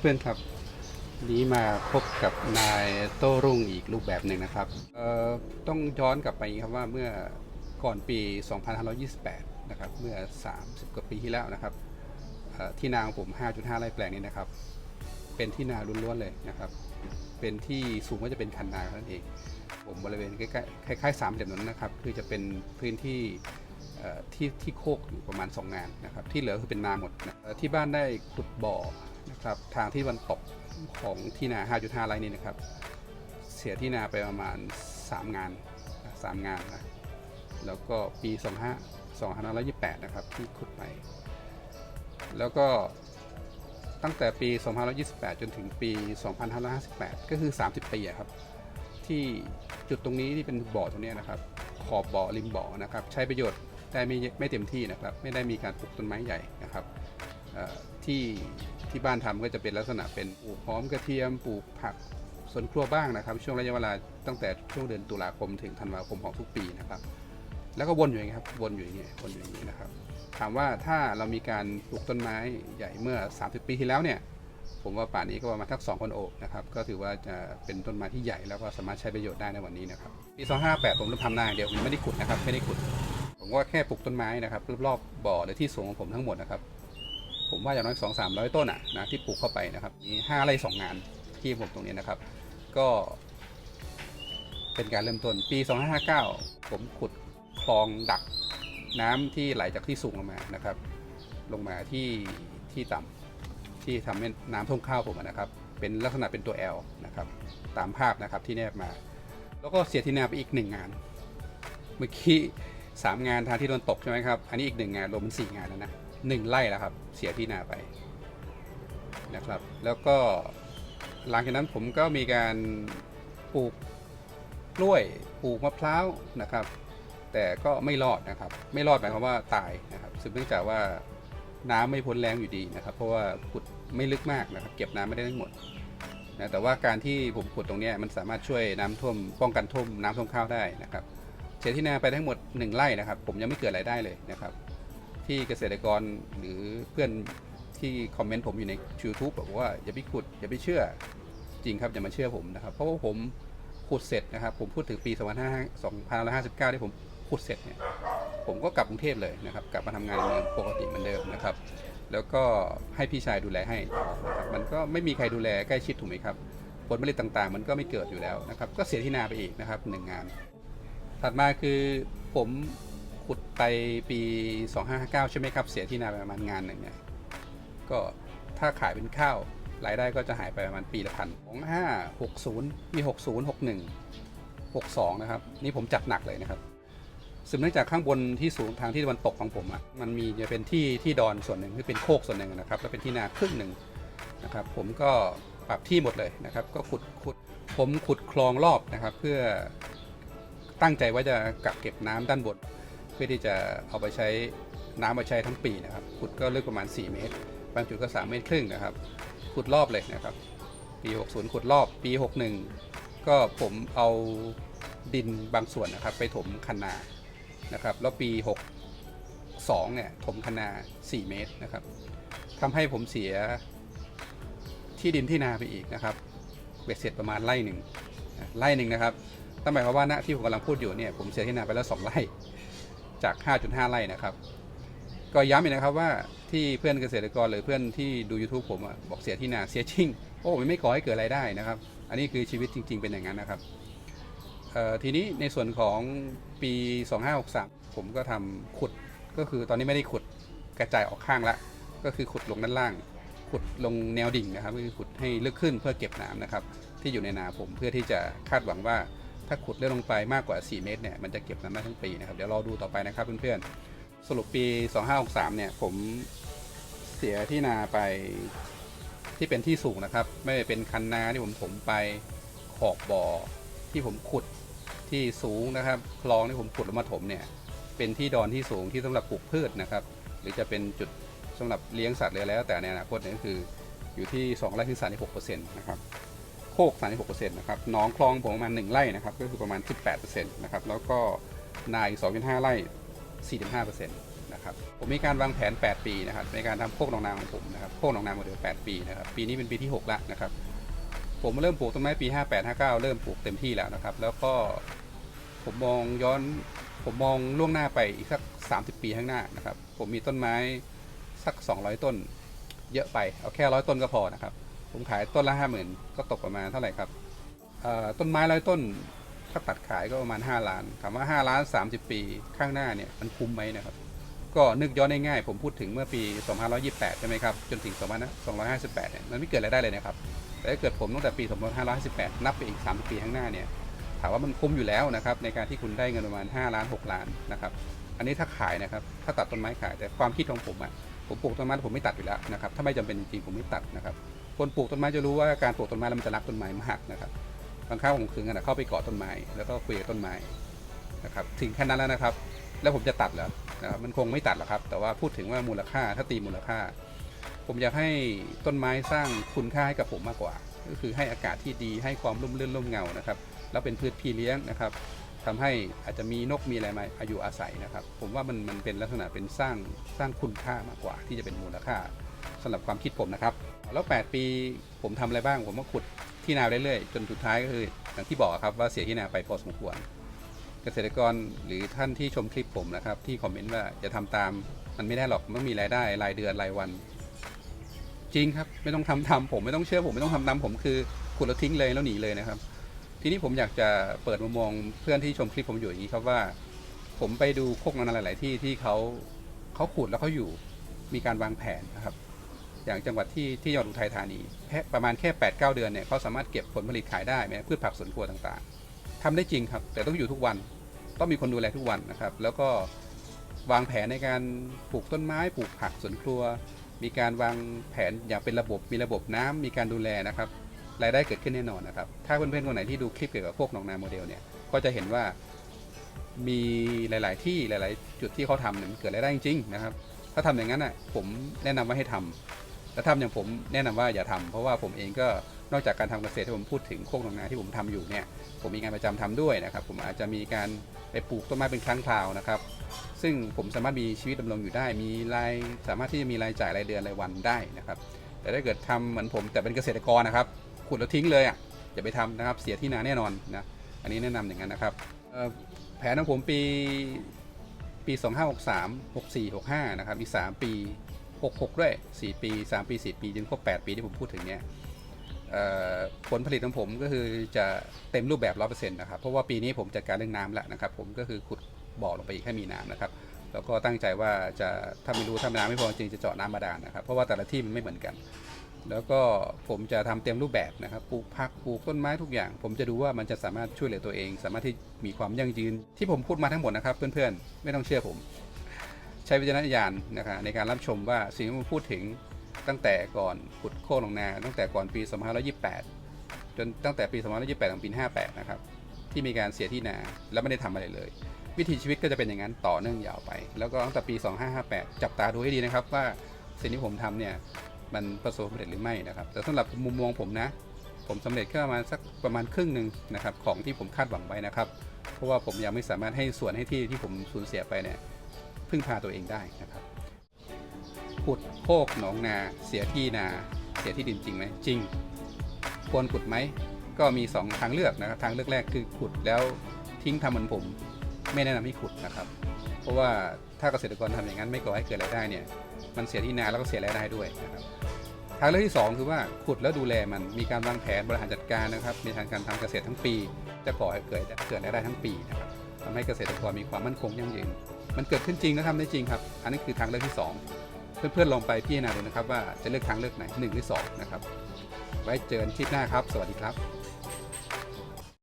เพื่อนๆครับ นี้มาพบกับนายโต้รุ่งอีกรูปแบบหนึ่งนะครับเอ่อต้องย้อนกลับไปครับว่าเมื่อก่อนปี 2528 นะครับ เมื่อ 30 กว่าปีที่แล้วนะครับที่นาของผม 5.5 ไร่แปลงนี้นะครับ เป็นที่นาล้วนๆเลยนะครับ เป็นที่สูงก็จะเป็นคันนาเท่านั้นเอง ผมบริเวณใกล้ๆคล้ายๆสามเหลี่ยมนั้นนะครับ คือจะเป็นพื้นที่ที่ที่โคกอยู่ประมาณ 2 งานนะครับ ที่เหลือคือเป็นนาหมดนะที่บ้านได้ขุดบ่อ นะครับทางที่วันตกของที่นา 5.5 ไร่นี่นะครับ เสียที่นาไปประมาณ 3 งานนะสามงานนะแล้วก็ปี 25 2528 นะครับ ที่ขุดไป แล้วก็ตั้งแต่ปี 2528 จนถึงปี 2558 ก็คือ 30 ปีอะครับ ที่จุดตรงนี้ที่เป็นบ่อตรงนี้นะครับ ขอบบ่อริมบ่อนะครับ ใช้ประโยชน์ได้ไม่ไม่เต็มที่นะครับ ไม่ได้มีการปลูกต้นไม้ใหญ่นะครับที่ ที่บ้านทำก็จะเป็นลักษณะเป็นปลูกหอมกระเทียมปลูกผักสวนครัวบ้างนะครับ ช่วงระยะเวลาตั้งแต่ช่วงเดือนตุลาคมถึงธันวาคมของทุกปีนะครับ แล้วก็วนอยู่อย่างนี้ครับวนอยู่อย่างนี้วนอยู่อย่างนี้นะครับ ถามว่าถ้าเรามีการปลูกต้นไม้ใหญ่เมื่อ 30 ปีที่แล้วเนี่ยผมว่าป่านี้ก็ประมาณทัก2คนโอบนะครับ ก็ถือว่าจะเป็นต้นไม้ที่ใหญ่แล้วก็สามารถใช้ประโยชน์ได้ในวันนี้นะครับ ปี258 ผมเริ่มทำนาอย่างเดียวผมไม่ได้ขุดนะครับ ไม่ได้ขุด ผมก็แค่ปลูกต้นไม้นะครับรอบๆบ่อหรือที่สูงของผมทั้งหมดนะครับ ผมว่าอย่างน้อย2 3 0 0ต้นอะนะที่ปลูกเข้าไปนะครับมี5ไร่2งานที่ผมตรงนี้นะครับ ก็ เป็นการเริ่มต้นปี 2559 ผมขุดคลองดักน้ำที่ไหลจากที่สูงลงมานะครับ ลงมาที่ที่ต่ำที่ทำให้น้ำท่วมข้าวผมนะครับ เป็นลักษณะเป็นตัว L นะครับ ตามภาพนะครับที่แนบมา แล้วก็เสียที่นาไปอีกหนึ่งงาน เมื่อกี้สามงานทางที่โดนตกใช่ไหมครับ อันนี้อีกหนึ่งงานรวมเป็นสี่งานแล้วนะ หนึ่งไร่แล้วครับ เสียที่นาไปนะครับ แล้วก็หลังจากนั้นผมก็มีการปลูกกล้วยปลูกมะพร้าวนะครับ แต่ก็ไม่รอดนะครับ ไม่รอดหมายความว่าตายนะครับซึ่งเนื่องจากว่าน้ำไม่พ้นแรงอยู่ดีนะครับ เพราะว่าขุดไม่ลึกมากนะครับ เก็บน้ำไม่ได้ทั้งหมดนะแต่ว่าการที่ผมขุดตรงนี้มันสามารถช่วยน้ำท่วมป้องกันท่วมน้ำท่วมข้าวได้นะครับเสียที่นาไปทั้งหมด 1 ไร่นะครับ ผมยังไม่เกิดรายได้เลยนะครับ ที่เกษตรกรหรือเพื่อนที่คอมเมนต์ผมอยู่ใน YouTube บอกว่าอย่าไปขุดอย่าไปเชื่อจริงครับอย่ามาเชื่อผมนะครับ เพราะว่าผมขุดเสร็จนะครับ ผมพูดถึงปี2559 ที่ผมขุดเสร็จเนี่ยผมก็กลับกรุงเทพเลยนะครับ กลับมาทำงานในเมืองปกติเหมือนเดิมนะครับ แล้วก็ให้พี่ชายดูแลให้นะครับมันก็ไม่มีใครดูแลใกล้ชิดถูกไหมครับผลผลิตต่างๆ มันก็ไม่เกิดอยู่แล้วนะครับ ก็เสียที่นาไปอีกนะครับหนึ่งงาน ถัดมาคือผม ขุดไปปี 2559 ใช่ไหมครับ เสียที่นาไปประมาณงานหนึ่งเนี่ยก็ถ้าขายเป็นข้าวรายได้ก็จะหายไปประมาณปีละพันของห้าหกศูนย์มีหกศูนย์หกหนึ่งหกสองนะครับ นี่ผมจัดหนักเลยนะครับสืบเนื่องจากข้างบนที่สูงทางที่ตะวันตกของผมอะมันมีจะเป็นที่ที่ดอนส่วนหนึ่งที่เป็นโคกส่วนหนึ่งนะครับ แล้วเป็นที่นาครึ่งหนึ่งนะครับ ผมก็ปรับที่หมดเลยนะครับ ก็ขุดขุดผมขุดคลองรอบนะครับ เพื่อตั้งใจว่าจะกักเก็บน้ำด้านบน พื่อที่จะเอาไปใช้น้ำมาใช้ทั้งปีนะครับขุดก็ลึกประมาณ 4 เมตร บางจุดก็ 3 เมตรครึ่งนะครับ ขุดรอบเลยนะครับ ปี 60 ขุดรอบ ปี 61 ก็ผมเอาดินบางส่วนนะครับ ไปถมคันนานะครับ แล้วปี 62 เนี่ยถมคันนา 4 เมตรนะครับทำให้ผมเสียที่ดินที่นาไปอีกนะครับเบ็ดเสร็จประมาณไร่หนึ่งไร่หนึ่งนะครับตั้งหมายความว่าณที่ผมกำลังพูดอยู่เนี่ยผมเสียที่นาไปแล้ว2ไร่ จาก 5.5 ไร่นะครับ ก็ย้ำอีกนะครับว่าที่เพื่อนเกษตรกรหรือเพื่อนที่ดู YouTube ผมอะบอกเสียที่นาเสียจริง โอ้มันไม่ก่อให้เกิดรายได้นะครับ อันนี้คือชีวิตจริง ๆ เป็นอย่างนั้นนะครับทีนี้ในส่วนของปี 2563 ผมก็ทำขุดก็คือตอนนี้ไม่ได้ขุดกระจายออกข้างละ ก็คือขุดลงด้านล่าง ขุดลงแนวดิ่งนะครับก็คือขุดให้ลึกขึ้นเพื่อเก็บน้ำนะครับ ที่อยู่ในนาผมเพื่อที่จะคาดหวังว่า ถ้าขุดเลื่อนลงไปมากกว่า 4 เมตรเนี่ยมันจะเก็บน้ำได้ทั้งปีนะครับเดี๋ยวรอดูต่อไปนะครับเพื่อนๆสรุปปี 2563 เนี่ยผมเสียที่นาไปที่เป็นที่สูงนะครับ ไม่เป็นคันนาที่ผมถมไปขอบบ่อที่ผมขุดที่สูงนะครับ คลองที่ผมขุดลงมาถมเนี่ยเป็นที่ดอนที่สูงที่สำหรับปลูกพืชนะครับ หรือจะเป็นจุดสำหรับเลี้ยงสัตว์เลยแล้ว แต่ในอนาคตเนี่ยก็คืออยู่ที่2ไร่ที่36%นะครับ ก 36%นะครับหน้องคลองผมประมาณ 1 ไร่นะครับ ก็คือประมาณ 18%นะครับ แล้วก็นาย 2.5 ไร่ 45%นะนะครับ ผมมีการวางแผน 8 ปีนะครับ ในการทำโคกหนองนาของผมนะครับโคกหนองนาโมเดล8 ปีนะครับ ปีนี้เป็นปีที่ 6ล้วนะครับ ผมเริ่มปลูกต้นไม้ปี 58 59 เริ่มปลูกเต็มที่แล้วนะครับ แล้วก็ผมมองย้อนผมมองล่วงหน้าไปอีกสัก 30 ปีข้างหน้านะครับ ผมมีต้นไม้สัก 200 ต้น เยอะไป เอาแค่ร้อยต้นก็พอนะครับ ผมขายต้นละ50,000ก็ตกประมาณเท่าไหร่ครับต้นไม้ร้อยต้นถ้าตัดขายก็ประมาณ 5 ล้านถามว่า 5 ล้าน 30 ปีข้างหน้าเนี่ยมันคุ้มไหมนะครับ ก็นึกย้อนง่ายๆผมพูดถึงเมื่อปี 2528 ใช่ไหมครับ จนถึง 2558 เนี่ยมันไม่เกิดอะไรได้เลยนะครับ แต่ถ้าเกิดผมตั้งแต่ปี 2558 นับไปอีก 30 ปีข้างหน้าเนี่ยถามว่ามันคุ้มอยู่แล้วนะครับในการที่คุณได้เงินประมาณ 5 ล้าน 6 ล้านนะครับอันนี้ถ้าขายนะครับถ้าตัดต้นไม้ขายแต่ความคิดของผมอะผมปลูกต้นไม้ผมไม่ตัดอยู่แล้วนะครับถ้าไม่จำเป็นจริงๆผมไม่ตัดนะครับ คนปลูกต้นไม้จะรู้ว่าการปลูกต้นไม้แล้วมันจะรักต้นไม้มากนะครับบางครั้งผมถึงขนาดเข้าไปเกาะต้นไม้แล้วก็คุยกับต้นไม้นะครับถึงแค่นั้นแล้วนะครับ แล้วผมจะตัดเหรอนะครับมันคงไม่ตัดหรอกครับ แต่ว่าพูดถึงว่ามูลค่าถ้าตีมูลค่า ผมอยากให้ต้นไม้สร้างคุณค่าให้กับผมมากกว่า ก็คือให้อากาศที่ดีให้ความร่มรื่นร่มเงานะครับ แล้วเป็นพืชพี่เลี้ยงนะครับทำให้อาจจะมีนกมีอะไรมาอายุอาศัยนะครับ ผมว่ามันมันเป็นลักษณะเป็นสร้างสร้างคุณค่ามากกว่า ที่จะเป็นมูลค่าสำหรับความคิดผมนะครับ แล้ว 8 ปีผมทำอะไรบ้าง ผมก็ขุดที่นาเรื่อยๆจนสุดท้ายก็คืออย่างที่บอกครับว่าเสียที่นาไปพอสมควร เกษตรกรหรือท่านที่ชมคลิปผมนะครับ ที่คอมเมนต์ว่าจะทำตามมันไม่ได้หรอกมันต้องมีรายได้รายเดือนรายวัน จริงครับไม่ต้องทำทำผมไม่ต้องเชื่อผมไม่ต้องทำตามผมคือขุดแล้วทิ้งเลยแล้วหนีเลยนะครับ ทีนี้ผมอยากจะเปิดมุมมองเพื่อนที่ชมคลิปผมอยู่อย่างนี้ครับว่า ผมไปดูโคกนานาหลาย ๆ ที่ที่เขาเขาขุดแล้วเขาอยู่มีการวางแผนนะครับ อย่างจังหวัดที่ที่จังหวัดอุทัยธานีประมาณแค่8ปดเเดือนเนี่ยเขาสามารถเก็บผลผลิตขายได้แม้พืชผักสวนครัวต่างๆทำได้จริงครับ แต่ต้องอยู่ทุกวันต้องมีคนดูแลทุกวันนะครับ แล้วก็วางแผนในการปลูกต้นไม้ปลูกผักสวนครัว มีการวางแผนอย่างเป็นระบบมีระบบน้ำมีการดูแลนะครับรายได้เกิดขึ้นแน่นอนนะครับ ถ้าเพื่อนๆคนไหนที่ดูคลิปเกี่ยวกับพวกหนองนาโมเดลเนี่ยก็จะเห็นว่ามีหลาย ๆ ที่หลาย ๆ จุดที่เขาทำเนี่ยมันเกิดรายได้จริงๆนะครับ ถ้าทำอย่างนั้นอะผมแนะนำว่าให้ทำ แต่ทำอย่างผมแนะนำว่าอย่าทำเพราะว่าผมเองก็นอกจากการทำเกษตรที่ผมพูดถึงโคกหนองนาที่ผมทำอยู่เนี่ยผมมีงานประจำทำด้วยนะครับ ผมอาจจะมีการไปปลูกต้นไม้เป็นครั้งคราวนะครับ ซึ่งผมสามารถมีชีวิตดำรงอยู่ได้ มีรายสามารถที่จะมีรายจ่ายรายเดือนรายวันได้นะครับ แต่ถ้าเกิดทำเหมือนผมแต่เป็นเกษตรกรนะครับขุดแล้วทิ้งเลยอะอย่าไปทำนะครับเสียที่นาแน่นอนนะอันนี้แนะนำอย่างนั้นนะครับแผนของผมปีปี 2563 64 65 นะครับมีก 3 ปี 66 ด้วย 4 ปี 3 ปี 4 ปีจนครบ 8 ปีที่ผมพูดถึงเนี่ยผลผลิตของผมก็คือจะเต็มรูปแบบ 100%นะครับ เพราะว่าปีนี้ผมจัดการเรื่องน้ำแล้วนะครับ ผมก็คือขุดบ่อลงไปอีกให้มีน้ำนะครับ แล้วก็ตั้งใจว่าจะถ้าไม่รู้ถ้าน้ำไม่พอจริงจะเจาะน้ำบาดาลนะครับ เพราะว่าแต่ละที่มันไม่เหมือนกัน แล้วก็ผมจะทำเต็มรูปแบบนะครับ ปลูกผัก ปลูกต้นไม้ทุกอย่าง ผมจะดูว่ามันจะสามารถช่วยเหลือตัวเอง สามารถที่มีความยั่งยืน ที่ผมพูดมาทั้งหมดนะครับ เพื่อนๆ ไม่ต้องเชื่อผม ช้วิจารณญาณนะครับในการรับชมว่าสิ่งที่ผมพูดถึงตั้งแต่ก่อนขุดโค่นลงนา ตั้งแต่ก่อนปี2528 จนตั้งแต่ปี2528ถึงปี 58 นะครับ ที่มีการเสียที่นาแล้วไม่ได้ทำอะไรเลย วิถีชีวิตก็จะเป็นอย่างนั้นต่อเนื่องยาวไป แล้วก็ตั้งแต่ปี 2558 จับตาดูให้ดีนะครับว่าสิ่งที่ผมทำเนี่ยมันประสบความสำเร็จหรือไม่นะครับ แต่สำหรับมุมมองผมนะ ผมสำเร็จแค่ประมาณสักประมาณครึ่งหนึ่งนะครับของที่ผมคาดหวังไว้นะครับ เพราะว่าผมยังไม่สามารถให้ส่วนให้ที่ที่ผมสูญเสียไปเนี่ย พึ่งพาตัวเองได้นะครับขุดโคกหนองนาเสียที่นาเสียที่ดินจริงไหมจริง ควรขุดไหมก็มี 2 ทางเลือกนะครับทางเลือกแรกคือขุดแล้วทิ้งทำเหมือนผม ไม่แนะนำให้ขุดนะครับ เพราะว่าถ้าเกษตรกรทำอย่างนั้นไม่ก่อให้เกิดรายได้เนี่ยมันเสียที่นาแล้วก็เสียรายได้ด้วยนะครับทางเลือกที่ 2 คือว่าขุดแล้วดูแลมันมีการวางแผนบริหารจัดการนะครับ มีทางการทำเกษตรทั้งปี จะก่อให้เกิดเกิดรายได้ทั้งปีนะครับทำให้เกษตรกรมีความมั่นคงยั่งยืน มันเกิดขึ้นจริงและทำได้จริงครับ อันนี้คือทางเลือกที่ 2 เพื่อนๆลองไปพิจารณาดูนะครับ ว่าจะเลือกทางเลือกไหน1หรือ2นะครับ ไว้เจอกันคลิปหน้าครับ สวัสดีครับ